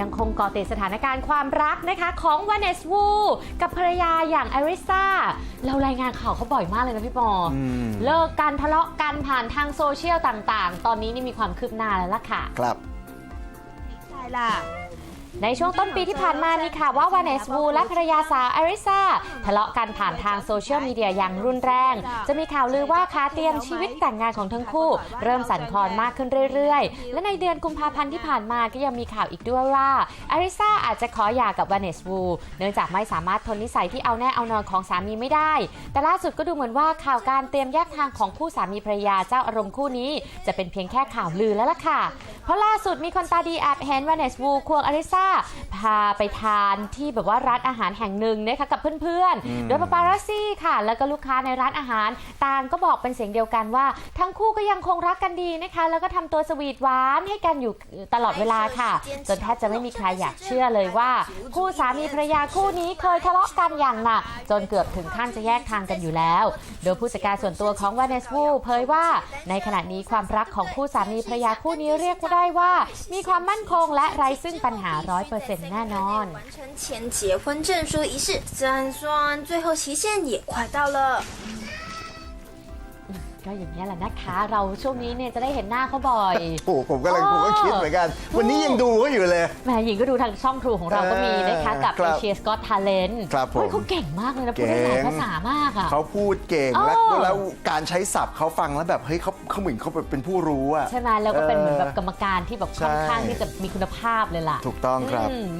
ยังคงเกาะติดสถานการณ์ความรักนะคะ ของวานเนสวูกับภรรยาอย่างอริซาเรารายงานข่าวเขาบ่อยมากเลยนะพี่ปอออืมเลิกกันทะเลาะกันผ่านทางโซเชียลต่างๆ ตอนนี้นี่มีความคืบหน้าแล้วล่ะค่ะ ครับใช่ล่ะ ในช่วงต้นปีที่ผ่านมามีข่าวว่าวานเนสวูและภรรยาสาวอริซาทะเลาะกันผ่านทางโซเชียลมีเดียอย่างรุนแรง จะมีข่าวลือว่าคาเตรียมชีวิตแต่งงานของทั้งคู่ เริ่มสั่นคลอนมากขึ้นเรื่อยๆ และในเดือนกุมภาพันธ์ที่ผ่านมาก็ยังมีข่าวอีกด้วยว่าอริซาอาจจะขอหย่ากับวานเนสวูเนื่องจากไม่สามารถทนนิสัยที่เอาแน่เอานอนของสามีไม่ได้ แต่ล่าสุดก็ดูเหมือนว่าข่าวการเตรียมแยกทางของคู่สามีภรรยาเจ้าอารมณ์คู่นี้ จะเป็นเพียงแค่ข่าวลือแล้วล่ะค่ะ เพราะล่าสุดมีคนตาดีแอบเห็นวานเนสวูควงอริซาพาไปทานที่แบบว่าร้านอาหารแห่งหนึ่งนะคะกับเพื่อนอืมๆโดยปาปารัสซี่ค่ะ แล้วก็ลูกค้าในร้านอาหาร ต่างก็บอกเป็นเสียงเดียวกันว่า ทั้งคู่ก็ยังคงรักกันดีนะคะ แล้วก็ทำตัวสวีทหวานให้กันอยู่ตลอดเวลาค่ะ จนแทบจะไม่มีใครอยากเชื่อเลยว่า คู่สามีภรรยาคู่นี้เคยทะเลาะกันอย่างหนักจนเกือบถึงขั้นจะแยกทางกันอยู่แล้ว โดยผู้จัดการส่วนตัวของวานเนสวูเผยว่า ในขณะนี้ความรักของคู่สามีภรรยาคู่นี้เรียกได้ว่า มีความมั่นคงและไร้ซึ่งปัญหาร้อยเปอร์เซ็นต์แน่นอน 完成前结婚证书仪式，虽然说最后期限也快到了。 ก็อย่างนี้ยแหละนะคะ เราช่วงนี้เนี่ยจะได้เห็นหน้าเขาบ่อย โอ้โหผมก็เลยผมก็คิดเหมือนกัน วันนี้ยังดูเขาอยู่เลย แหมหญิงก็ดูทางช่องทรูของเราก็มีนะคะกับครับเอเชียสกอตทาเลนต์ครับผมเขาเก่งมากเลยนะพูดได้หลายเก่ง ภาษามากอะ เขาพูดเก่งอ๋อและแล้วการใช้ศัพท์เขาฟังแล้วแบบเฮ้ยเขาเขาเหมือนเขาแบบเป็นผู้รู้อะ ใช่ไหมแล้วก็เป็นเหมือนแบบกรรมการที่แบบค่อนข้างใช่ที่จะมีคุณภาพเลยล่ะ ถูกต้องครับ อืม